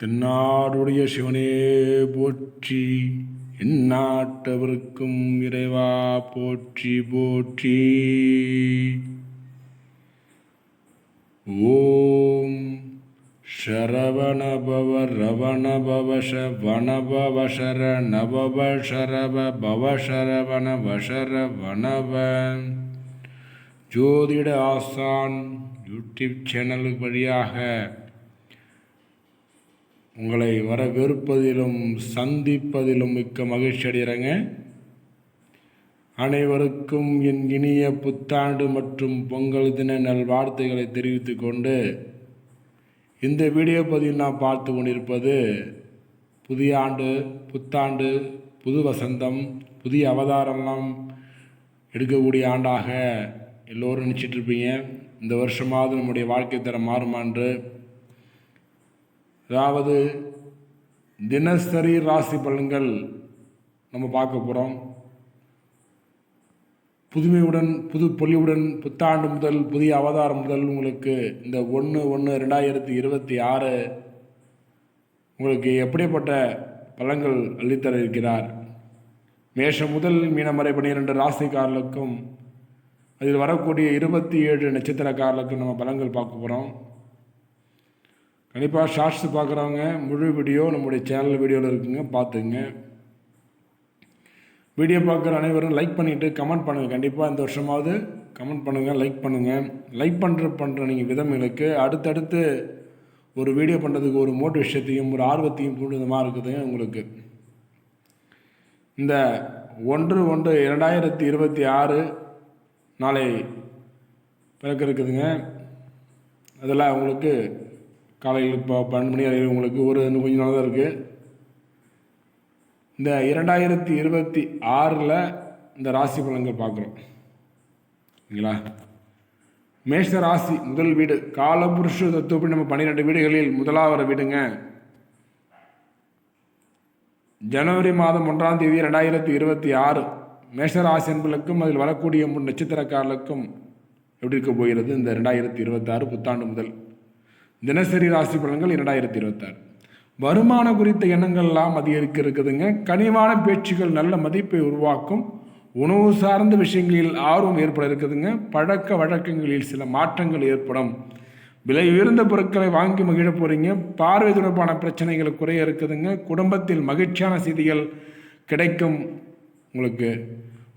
தென்னாடுடைய சிவனே போற்றி இந்நாட்டவருக்கும் இறைவா போற்றி போற்றி. ஓம் சரவணபவ ரவணபவஷ வனபவசர நபவ சரவ பவசரவண வஷர வனவ ஜோதிட ஆசான் யூடியூப் சேனல் வழியாக உங்களை வரவேற்பதிலும் சந்திப்பதிலும் மிக்க மகிழ்ச்சி அடைகிறேங்க. அனைவருக்கும் என் இனிய புத்தாண்டு மற்றும் பொங்கல் தின நல்வாழ்த்துக்களை தெரிவித்து கொண்டு இந்த வீடியோ பதிவில் நான் பார்த்து கொண்டிருப்பது புதிய ஆண்டு புத்தாண்டு புது வசந்தம் புதிய அவதாரம்லாம் எடுக்கக்கூடிய ஆண்டாக எல்லோரும் நினச்சிட்ருப்பீங்க இந்த வருஷமாவது நம்முடைய வாழ்க்கை தரம் மாறுமான்று அதாவது தினசரி ராசி பலன்கள் நம்ம பார்க்க போகிறோம் புதுமையுடன் புது பொலிவுடன் புத்தாண்டு முதல் புதிய அவதாரம் முதல் உங்களுக்கு இந்த ஒன்று ஒன்று ரெண்டாயிரத்தி இருபத்தி ஆறு உங்களுக்கு எப்படிப்பட்ட பலன்கள் அள்ளித்தர இருக்கிறார் மேஷம் முதல் மீனம் வரை பன்னிரெண்டு ராசிக்காரர்களுக்கும் அதில் வரக்கூடிய இருபத்தி ஏழு நட்சத்திரக்காரர்களுக்கும் நம்ம பலன்கள் பார்க்க போகிறோம் கண்டிப்பாக ஷார்ட்ஸ் பார்க்குறவங்க முழு வீடியோ நம்முடைய சேனல் வீடியோவில் இருக்குங்க பார்த்துங்க வீடியோ பார்க்குற அனைவரும் லைக் பண்ணிவிட்டு கமெண்ட் பண்ணுங்கள் கண்டிப்பாக இந்த வருஷமாவது கமெண்ட் பண்ணுங்கள் லைக் பண்ணுங்கள் லைக் பண்ணுற பண்ணுற நீங்கள் விதங்களுக்கு அடுத்தடுத்து ஒரு வீடியோ பண்ணுறதுக்கு ஒரு மோட்டிவேஷத்தையும் ஒரு ஆர்வத்தையும் தூண்டுதமாக இருக்குதுங்க உங்களுக்கு. இந்த ஒன்று ஒன்று இரண்டாயிரத்தி இருபத்தி ஆறு நாளை பிறக்க இருக்குதுங்க. அதில் உங்களுக்கு காலையில் இப்போ பன்னெண்டு மணி வரையும் உங்களுக்கு ஒரு இன்னும் கொஞ்சம் நாள் தான் இருக்குது இந்த இரண்டாயிரத்தி இருபத்தி ஆறில் இந்த ராசி பலன்கள் பார்க்குறோம். சரிங்களா மேஷ ராசி முதல் வீடு. காலபுருஷ தத்துவப்படி நம்ம பன்னிரெண்டு வீடுகளில் முதலாவது வீடுங்க. ஜனவரி மாதம் ஒன்றாம் தேதி ரெண்டாயிரத்தி இருபத்தி ஆறு. மேஷராசி என்பர்களுக்கும் அதில் வரக்கூடிய முன் நட்சத்திரக்காரர்களுக்கும் எப்படி இருக்க போகிறது இந்த ரெண்டாயிரத்தி இருபத்தாறு புத்தாண்டு முதல்? தினசரி ராசி பலன்கள் இரண்டாயிரத்தி இருபத்தாறு. வருமானம் குறித்த எண்ணங்கள்லாம் அதிகரிக்க இருக்குதுங்க. கனிவான பேச்சுகள் நல்ல மதிப்பை உருவாக்கும். உணவு சார்ந்த விஷயங்களில் ஆர்வம் ஏற்பட இருக்குதுங்க. பழக்க வழக்கங்களில் சில மாற்றங்கள் ஏற்படும். விலை உயர்ந்த பொருட்களை வாங்கி மகிழ போகிறீங்க பார்வை தொடர்பான பிரச்சனைகள் குறைய இருக்குதுங்க. குடும்பத்தில் மகிழ்ச்சியான செய்திகள் கிடைக்கும் உங்களுக்கு.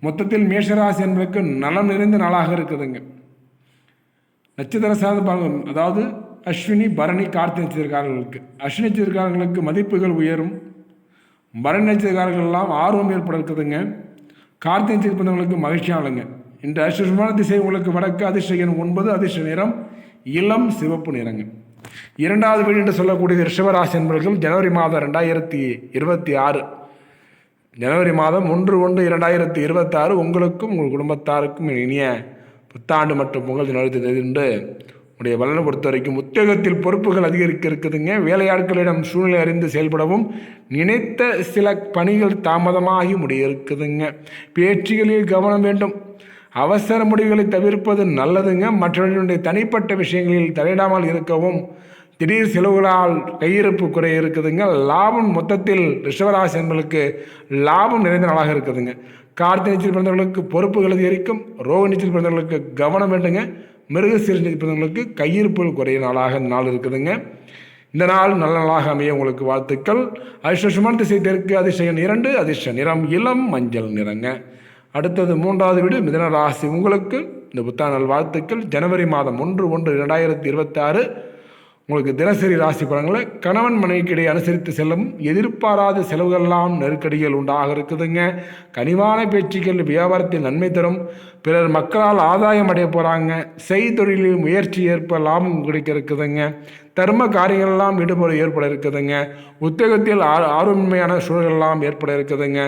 மொத்தத்தில் மேஷராசி என்பதற்கு நலம் நிறைந்த நாளாக இருக்குதுங்க. நட்சத்திர சார்ந்த பாகம் அதாவது அஸ்வினி பரணி கார்த்திகை நட்சத்திரக்காரர்களுக்கு அஸ்வினி நட்சத்திரக்காரர்களுக்கு மதிப்புகள் உயரும். பரணி நட்சத்திரக்காரர்கள்லாம் ஆர்வம் ஏற்பட இருக்குதுங்க கார்த்திகை நட்சத்திரங்களுக்கு மகிழ்ச்சியாளுங்க இந்த அசுஷமான திசை உங்களுக்கு வடக்கு அதிர்ஷ்ட ஒன்பது அதிர்ஷ்ட நிறம் இளம் சிவப்பு நிறங்க. இரண்டாவது வீடு என்று சொல்லக்கூடிய ரிஷபராசி என்பவர்கள் ஜனவரி மாதம் ரெண்டாயிரத்தி இருபத்தி ஆறு. ஜனவரி மாதம் ஒன்று ஒன்று இரண்டாயிரத்தி இருபத்தாறு உங்களுக்கும் உங்கள் குடும்பத்தாருக்கும் இனிய புத்தாண்டு மற்றும் பொங்கல் தினம் என்று உடைய பலனை பொறுத்த வரைக்கும் உத்தியோகத்தில் பொறுப்புகள் அதிகரிக்க இருக்குதுங்க. வேலையாட்களிடம் சூழ்நிலை அறிந்து செயல்படவும் நினைத்த சில பணிகள் தாமதமாகி முடிய இருக்குதுங்க பேச்சுகளில் கவனம் வேண்டும். அவசர முடிவுகளை தவிர்ப்பது நல்லதுங்க. மற்றவர்களுடைய தனிப்பட்ட விஷயங்களில் தலையிடாமல் இருக்கவும் திடீர் செலவுகளால் கையிருப்பு குறை இருக்குதுங்க. லாபம் மொத்தத்தில் ரிஷவராசி என்பர்களுக்கு லாபம் நிறைந்த நாளாக இருக்குதுங்க. கார்த்திகை நீச்சல் பிறந்தவர்களுக்கு பொறுப்புகள் அதிகரிக்கும். ரோக நீச்சல் பிறந்தவர்களுக்கு கவனம் வேண்டுங்க. மிருக நீச்சல் கையிருப்புகள் குறைய நாளாக இந்த நாள் இருக்குதுங்க. இந்த நாள் நல்ல நாளாக அமைய உங்களுக்கு வாழ்த்துக்கள். அதிர்ஷ்டமான திசை தெற்கு அதிர்ஷ்டம் இரண்டு அதிர்ஷ்ட நிறம் இளம் மஞ்சள் நிறங்க. அடுத்தது மூன்றாவது வீடு மிதன ராசி உங்களுக்கு. இந்த புத்தாண்டு நாள் வாழ்த்துக்கள். ஜனவரி மாதம் ஒன்று ஒன்று இரண்டாயிரத்தி இருபத்தாறு உங்களுக்கு தினசரி ராசி பலன்களை கணவன் மனைவிக்கிடையே அனுசரித்து செல்லும் எதிர்பாராத செலவுகள்லாம் நெருக்கடிகள் உண்டாக இருக்குதுங்க. கனிவான பேச்சுக்கள் வியாபாரத்தில் நன்மை தரும். பிறர் மக்களால் ஆதாயம் அடைய போகிறாங்க செய்தொழிலில் முயற்சி ஏற்ப லாபம் கிடைக்க இருக்குதுங்க. தர்ம காரியங்கள்லாம் ஈடுபாடு ஏற்பட இருக்குதுங்க. உத்தியோகத்தில் ஆ ஆர்வமின்மையான சூழலெல்லாம் ஏற்பட இருக்குதுங்க.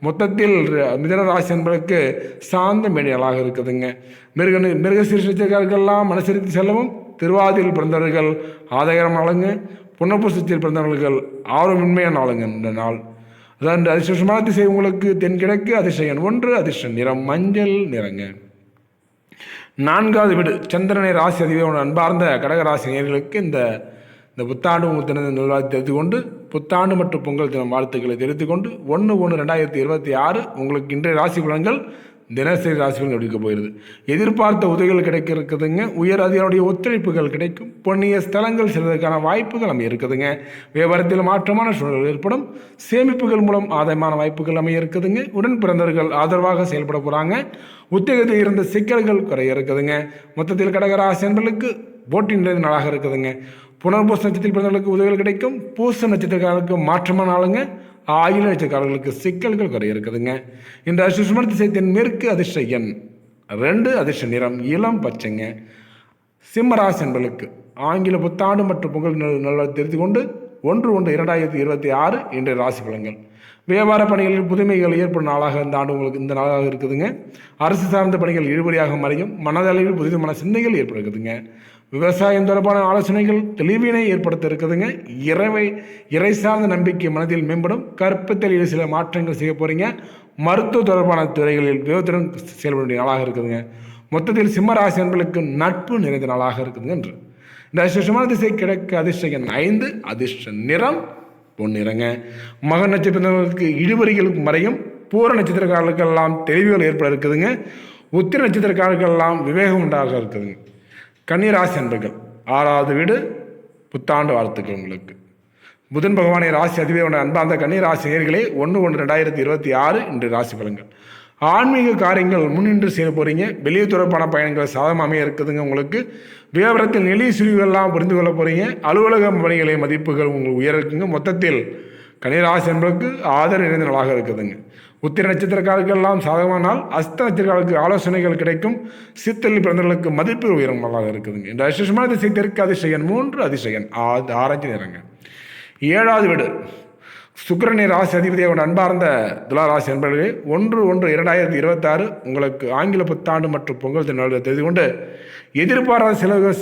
மொத்தத்தில் மிதனராசி என்பதற்கு சாந்த மேடைகளாக இருக்குதுங்க. மிருக மிருகசீர்ஷிச்சக்காரர்கள்லாம் அனுசரித்து செல்லவும் திருவாதியில் பிறந்தவர்கள் ஆதாயம் நாளுங்க புனர்பூசத்தில் பிறந்தவர்கள் ஆர்வமின்மையான நாளுங்க இந்த நாள். அதான் அதிர்ஷ்டமான திசை உங்களுக்கு தென்கிழக்கு அதிர்ஷ்டன் ஒன்று அதிர்ஷ்ட நிறம் மஞ்சள் நிறங்க. நான்காவது வீடு சந்திரனை ராசி அதிபர் அன்பார்ந்த கடகராசி நேர்களுக்கு இந்த இந்த புத்தாண்டு உங்கள் நல்வாழ்த்து தெரிந்து கொண்டு புத்தாண்டு மற்றும் பொங்கல் தினம் வாழ்த்துக்களை தெரிவித்துக் கொண்டு ஒன்று ஒன்று ரெண்டாயிரத்தி இருபத்தி ஆறு உங்களுக்கு இன்றைய ராசி பலன்கள் தினசரி ராசிகள் எடுக்க போயிடுது எதிர்பார்த்த உதவிகள் கிடைக்க இருக்குதுங்க உயர் அதிகாரியுடைய ஒத்துழைப்புகள் கிடைக்கும் பொன்னிய ஸ்தலங்கள் செல்வதற்கான வாய்ப்புகள் அமைய இருக்குதுங்க. வியாபாரத்தில் மாற்றமான சூழல்கள் ஏற்படும் சேமிப்புகள் மூலம் ஆதாயமான வாய்ப்புகள் அமைய இருக்குதுங்க. உடன் பிறந்தவர்கள் ஆதரவாக செயல்பட போகிறாங்க உத்தியோகத்தில் இருந்த சிக்கல்கள் குறைய இருக்குதுங்க. மொத்தத்தில் கடகராசி என்பர்களுக்கு போட்டியின் நாளாக இருக்குதுங்க. புனர்பூச நட்சத்திரத்தில் பிறந்தவர்களுக்கு உதவிகள் கிடைக்கும் பூச நட்சத்திரக்காரர்களுக்கு மாற்றமான ஆளுங்க ஆயுள் நட்சத்திரக்காரர்களுக்கு சிக்கல்கள் குறைய இருக்குதுங்க. இந்த சுஷ்மண திசைத்தின் மேற்கு அதிர்ஷ்ட எண் ரெண்டு அதிர்ஷ்ட நிறம் இளம் பச்சைங்க. சிம்மராசி என்பர்களுக்கு ஆங்கில புத்தாண்டு மற்றும் பொங்கல் நல்வாழ்வு தெரிந்து கொண்டு ஒன்று ஒன்று இரண்டாயிரத்தி இருபத்தி ஆறு இன்றைய ராசி பலன்கள். வியாபார பணிகளில் புதுமைகள் ஏற்படும் நாளாக இந்த ஆண்டு உங்களுக்கு இந்த நாளாக இருக்குதுங்க. அரசு சார்ந்த பணிகள் இழுபடியாக மறையும். மனதளவில் புதுவிதமான சிந்தனைகள் ஏற்படுகிறதுங்க. விவசாயம் தொடர்பான ஆலோசனைகள் தெளிவினை ஏற்படுத்த இருக்குதுங்க இறைவை இறை சார்ந்த நம்பிக்கை மனதில் மேம்படும். கற்பத்தில் சில மாற்றங்கள் செய்ய போகிறீங்க மருத்துவ தொடர்பான துறைகளில் விவத்திறன் செயல்பட வேண்டிய நாளாக இருக்குதுங்க. மொத்தத்தில் சிம்மராசி என்பர்களுக்கு நட்பு நிறைந்த நாளாக இருக்குதுங்க என்று. இந்த அதிர்ஷ்டமான திசை கிடைக்க அதிர்ஷ்ட எண் ஐந்து அதிர்ஷ்ட நிறம் பொன்னிறங்க. மக நட்சத்திரங்களுக்கு இழுவரிகளுக்கு மறையும். பூர நட்சத்திரக்காரர்களுக்கெல்லாம் தெளிவுகள் ஏற்பட இருக்குதுங்க. உத்திர நட்சத்திரக்காரர்களுக்கெல்லாம் விவேகம் உண்டாக இருக்குதுங்க. கன்னிராசி அன்பர்கள் ஆறாவது வீடு புத்தாண்டு வாழ்த்துக்கள் உங்களுக்கு. புதன் பகவானை ராசி அதிபதியோட அன்பார்ந்த கன்னிராசி நேர்களே ஒன்று ஒன்று ரெண்டாயிரத்தி இருபத்தி ஆறு இன்று ராசி பலன்கள். ஆன்மீக காரியங்கள் முன்னின்று செய்ய போகிறீங்க வெளியே தொடர்பான பயணங்கள் சாதகமாக அமைய இருக்குதுங்க உங்களுக்கு. வியாபாரத்தில் நெளி சுழிவுகள்லாம் புரிந்து கொள்ள போகிறீங்க அலுவலக பணிகளை மதிப்புகள் உங்களுக்கு உயர இருக்குங்க மொத்தத்தில் கன்னிராசி என்பதற்கு ஆதரவு நிறைந்த நாளாக இருக்குதுங்க. உத்திர நட்சத்திரக்காரர்களெல்லாம் சாதகமானால் அஸ்த நட்சத்திரக்காரர்களுக்கு ஆலோசனைகள் கிடைக்கும். சித்தலில் பிறந்தவர்களுக்கு மதிப்பு உயரும் நாளாக இருக்குதுங்க. இந்த அதிர்ஷ்டமான திசை தெற்கு அதிசயன் மூன்று அதிசயன் அது ஆராய்ச்சி நேரங்க ஏழாவது வீடு. சுக்கரனை ராசி அதிபதியோட அன்பார்ந்த துளாராசி என்பவர்களே ஒன்று ஒன்று இரண்டாயிரத்தி இருபத்தாறு உங்களுக்கு ஆங்கில புத்தாண்டு மற்றும் பொங்கல் திருநாள் தெரிந்து கொண்டு எதிர்பாராத செலவுகள்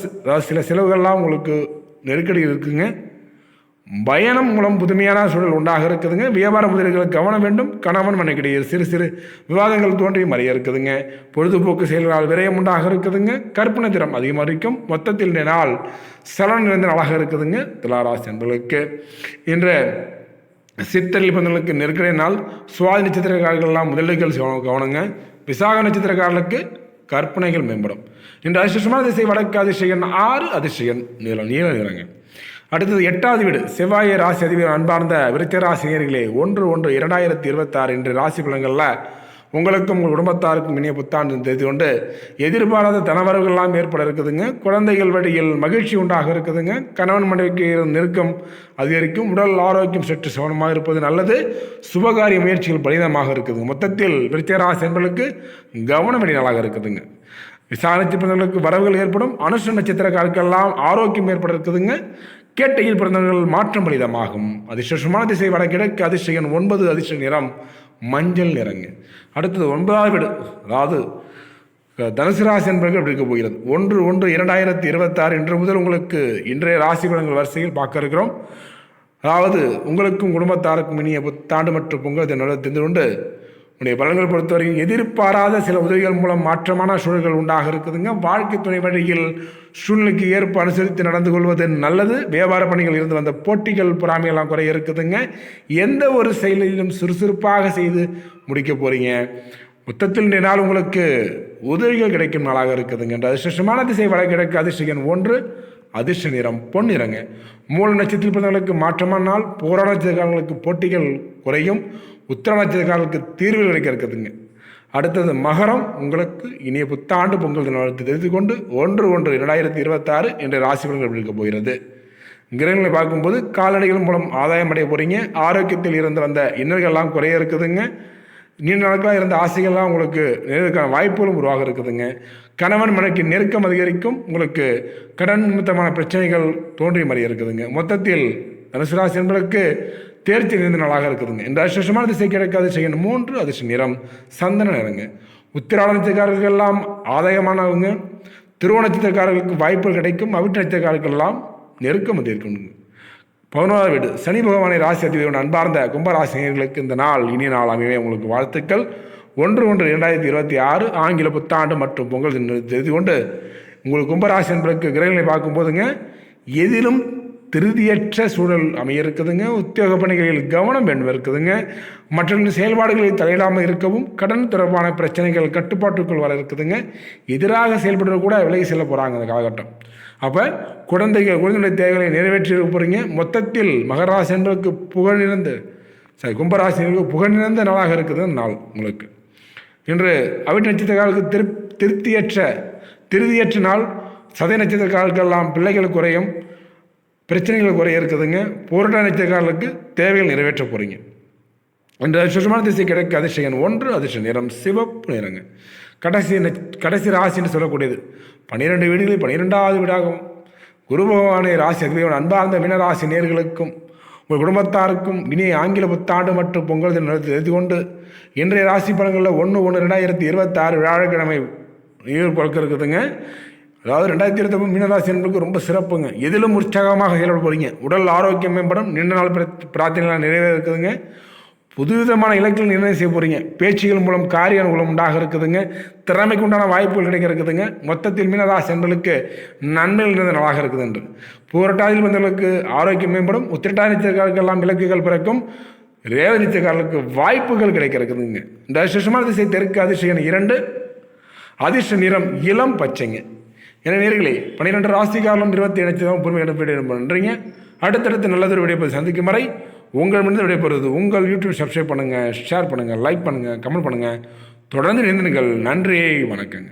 சில செலவுகள்லாம் உங்களுக்கு நெருக்கடி இருக்குங்க. பயணம் மூலம் புதுமையான சூழல் உண்டாக இருக்குதுங்க. வியாபார முதலீடுகள் கவனம் வேண்டும். கணவன் மனைக்கிடையே சிறு சிறு விவாதங்கள் தோன்றி மறைய இருக்குதுங்க. பொழுதுபோக்கு செயல்களால் விரயம் உண்டாக இருக்குதுங்க. கற்பனை திறம் அதிகமாக இருக்கும் மொத்தத்தில் நாள் சலன் நிறைந்த நாளாக இருக்குதுங்க. துளாராசி என்பர்களுக்கு இன்று சித்தரில் பிறந்தவர்களுக்கு நெருக்கடிய நாள். சுவாதி நட்சத்திரக்காரர்கள்லாம் முதலீடுகள் கவனங்க. விசாக நட்சத்திரக்காரர்களுக்கு கற்பனைகள் மேம்படும். இன்று அதிர்ஷ்டமான திசை வடக்கு அதிர்ஷ்டன் ஆறு அதிர்ஷ்டன் நீளம் நீள நிறங்க. அடுத்தது எட்டாவது வீடு. செவ்வாய ராசி அதிபர் அன்பார்ந்த விருத்தராசினியர்களே ஒன்று ஒன்று இரண்டாயிரத்தி இருபத்தாறு இன்று ராசி குலங்களில் உங்களுக்கும் உங்கள் குடும்பத்தாருக்கும் இனிய புத்தாண்டு தெரிந்து கொண்டு எதிர்பாராத தனவரவுகள்லாம் ஏற்பட இருக்குதுங்க. குழந்தைகள் வழியில் மகிழ்ச்சி உண்டாக இருக்குதுங்க. கணவன் மனைவிக்கு நெருக்கம் அதிகரிக்கும். உடல் ஆரோக்கியம் சற்று சவனமாக இருப்பது நல்லது. சுபகாரிய முயற்சிகள் பலிதமாக இருக்குது. மொத்தத்தில் விருத்தியராசி என்பதற்கு கவனம் நாளாக இருக்குதுங்க. விசாரணை பிறந்தவர்களுக்கு வரவுகள் ஏற்படும். அனுஷ நட்சத்திரக்காருக்கெல்லாம் ஆரோக்கியம் ஏற்பட இருக்குதுங்க. கேட்டையில் பிறந்தவர்கள் மாற்றம் பலிதமாகும். அதிர்ஷ்டமான திசை வடகிழக்கு அதிர்ஷ்டன் ஒன்பது அதிர்ஷ்ட நிறம் மஞ்சள் நிறங்க. அடுத்தது ஒன்பதாவது வீடு அதாவது தனுசு ராசி என்பர்கள் எப்படி இருக்க போகிறது? ஒன்று ஒன்று இரண்டாயிரத்தி இருபத்தாறு இன்று முதல் உங்களுக்கு இன்றைய ராசி பலன்கள் வரிசையில் பார்க்க இருக்கிறோம். அதாவது உங்களுக்கும் குடும்பத்தாருக்கும் இனிய புத்தாண்டு மற்றும் பொங்கல் தெரிந்து கொண்டு உடைய பலன்கள் பொறுத்தவரைக்கும் எதிர்பாராத சில உதவிகள் மூலம் மாற்றமான சூழல்கள் உண்டாக இருக்குதுங்க. வாழ்க்கை துணை வழியில் சூழ்நிலைக்கு ஏற்ப அனுசரித்து நடந்து கொள்வது நல்லது. வியாபார பணிகள் இருந்து வந்த போட்டிகள் பொறாமையெல்லாம் குறைய இருக்குதுங்க. எந்த ஒரு செயலிலும் சுறுசுறுப்பாக செய்து முடிக்க போகிறீங்க மொத்தத்தில் இன்றைய நாள் உங்களுக்கு உதவிகள் கிடைக்கும் நாளாக இருக்குதுங்க. என்ற அதிர்ஷ்டமான திசை வடகிழக்கு அதிர்ஷ்டன் ஒன்று அதிர்ஷ்ட நிறம் பொன்னிறங்க. மூல நட்சத்திரத்தில் பிறந்தவர்களுக்கு மாற்றமான நாள். போராட போட்டிகள் குறையும். உத்தர நட்சத்திரக்காரர்களுக்கு தீர்வுகள் கிடைக்க இருக்குதுங்க. அடுத்தது மகரம் உங்களுக்கு இனிய புத்தாண்டு பொங்கல் தினத்தை தெரிந்து கொண்டு ஒன்று ஒன்று இரண்டாயிரத்தி இருபத்தாறு என்ற ராசி பலன்கள் இருக்க போகிறது? கிரகங்களை பார்க்கும்போது கால்நடைகள் மூலம் ஆதாயம் அடைய போகிறீங்க ஆரோக்கியத்தில் இருந்து வந்த இன்னல்கள்லாம் குறைய இருக்குதுங்க. நீண்ட நாட்களாக இருந்த ஆசைகள்லாம் உங்களுக்கு நிறைவேற்கான வாய்ப்புகளும் உருவாக இருக்குதுங்க. கணவன் மனைக்கு நெருக்கம் அதிகரிக்கும். உங்களுக்கு கடன் நிமித்தமான பிரச்சனைகள் தோன்றிய மாதிரி இருக்குதுங்க. மொத்தத்தில் தனுசு ராசி என்பதற்கு தேர்ச்சி நிறைந்த நாளாக இருக்குதுங்க. இந்த அதிர்ஷ்டமான திசை கிடைக்காது செய்யணும் மூன்று அதிர்ஷ்ட நிறம் சந்தன நிறங்க. உத்திராட நட்சத்திரக்காரர்கள் எல்லாம் ஆதாயமானவங்க. திருவோண நட்சத்திரக்காரர்களுக்கு வாய்ப்புகள் கிடைக்கும். அவிட்ட நட்சத்திரக்காரர்களெல்லாம் நெருக்கம் அதிகரிக்கணுங்க பதினோராவது வீடு சனி பகவானை ராசி அதிபதியோட அன்பார்ந்த கும்பராசினியர்களுக்கு இந்த நாள் இனிய நாள் அமைவே உங்களுக்கு வாழ்த்துக்கள். ஒன்று ஒன்று இரண்டாயிரத்தி இருபத்தி ஆறு ஆங்கில புத்தாண்டு மற்றும் பொங்கல் தெரிந்து கொண்டு உங்களுக்கு கும்பராசி என்பதற்கு கிரகங்களை பார்க்கும்போதுங்க எதிலும் திருதியற்ற சூழல் அமைய இருக்குதுங்க உத்தியோக பணிகளில் கவனம் வேண்டும் இருக்குதுங்க மற்றவர்களின் செயல்பாடுகளில் தலையிடாமல் இருக்கவும் கடன் தொடர்பான பிரச்சனைகள் கட்டுப்பாட்டுக்குள் வர இருக்குதுங்க. எதிராக செயல்படுறது கூட விலகி செல்ல போகிறாங்க இந்த காலகட்டம். அப்போ குழந்தைகள் குழந்தைகளுடைய தேவைகளை நிறைவேற்றி போகிறீங்க மொத்தத்தில் மகராசி என்பதற்கு புகழ் நிறைந்த சரி கும்பராசினருக்கு புகழ் நிறைந்த நாளாக இருக்குது நாள் உங்களுக்கு. இன்று அவிட் நட்சத்திரக்காரர்களுக்கு திரு திருப்தியற்ற திருதியற்ற நாள். சதை நட்சத்திரக்காரர்களுக்கெல்லாம் பிள்ளைகள் குறையும் பிரச்சனைகள் குறைய இருக்குதுங்க. போராட்ட நிச்சயக்காரர்களுக்கு தேவைகள் நிறைவேற்ற போகிறீங்க இந்த சுஷமான திசை கிடைக்க அதிர்ஷ்டன் ஒன்று அதிர்ஷ்ட நிறம் சிவப்பு நிறங்க. கடைசி கடைசி ராசின்னு சொல்லக்கூடியது. பன்னிரெண்டு வீடுகளில் பன்னிரெண்டாவது வீடாகும் குரு பகவானை ராசி அதிபதியோட அன்பார்ந்த மீனராசி நேர்களுக்கும் உங்கள் குடும்பத்தாருக்கும் இனிய ஆங்கில புத்தாண்டு மற்றும் பொங்கல் தினம் நடத்தி கொண்டு இன்றைய ராசி பலன்களில் ஒன்று ஒன்று ரெண்டாயிரத்தி இருபத்தாறு வியாழக்கிழமை நீர் இருக்குதுங்க. அதாவது ரெண்டாயிரத்தி இருபத்தி மீனராசி மீனராசினர்களுக்கு ரொம்ப சிறப்புங்க. எதிலும் உற்சாகமாக செயல்பட போகிறீங்க உடல் ஆரோக்கியம் மேம்படும். நீண்ட நாள் பிரார்த்தனைலாம் பிரார்த்தனைகள் நிறைவேற இருக்குதுங்க புதுவிதமான இலக்கில் நிர்ணயம் செய்ய போகிறீங்க பேச்சுகள் மூலம் காரிய அனுகூலம் உண்டாக இருக்குதுங்க. திறமைக்கு உண்டான வாய்ப்புகள் கிடைக்க இருக்குதுங்க. மொத்தத்தில் மீனராசி நன்மைகள் நிறைந்த நாளாக இருக்குது என்று பூரட்டாதியில் வந்தவர்களுக்கு ஆரோக்கியம் மேம்படும். உத்திரட்டாதிக்காரர்களுக்கெல்லாம் இலக்குகள் பிறக்கும். ரேவதித்தக்காரர்களுக்கு வாய்ப்புகள் கிடைக்க இருக்குதுங்க. இந்த சுஷமான திசை தெற்கு அதிர்ஷ்டம் இரண்டு. அதிர்ஷ்ட நிறம் இளம் பச்சைங்க. என நேர்களே பன்னிரெண்டு காலம் இருபத்தி ஏழு பொறுமை இடம்பெற்று பண்ணுறீங்க அடுத்தடுத்து நல்லதொரு விடைப்பது சந்திக்கும் வரை உங்களிடமிருந்து விடைபெறுவது உங்கள் யூடியூப் சப்ஸ்கிரைப் பண்ணுங்கள் ஷேர் பண்ணுங்கள் லைக் பண்ணுங்கள் கமெண்ட் பண்ணுங்கள் தொடர்ந்து நிறுந்துங்கள் நன்றி வணக்கங்க.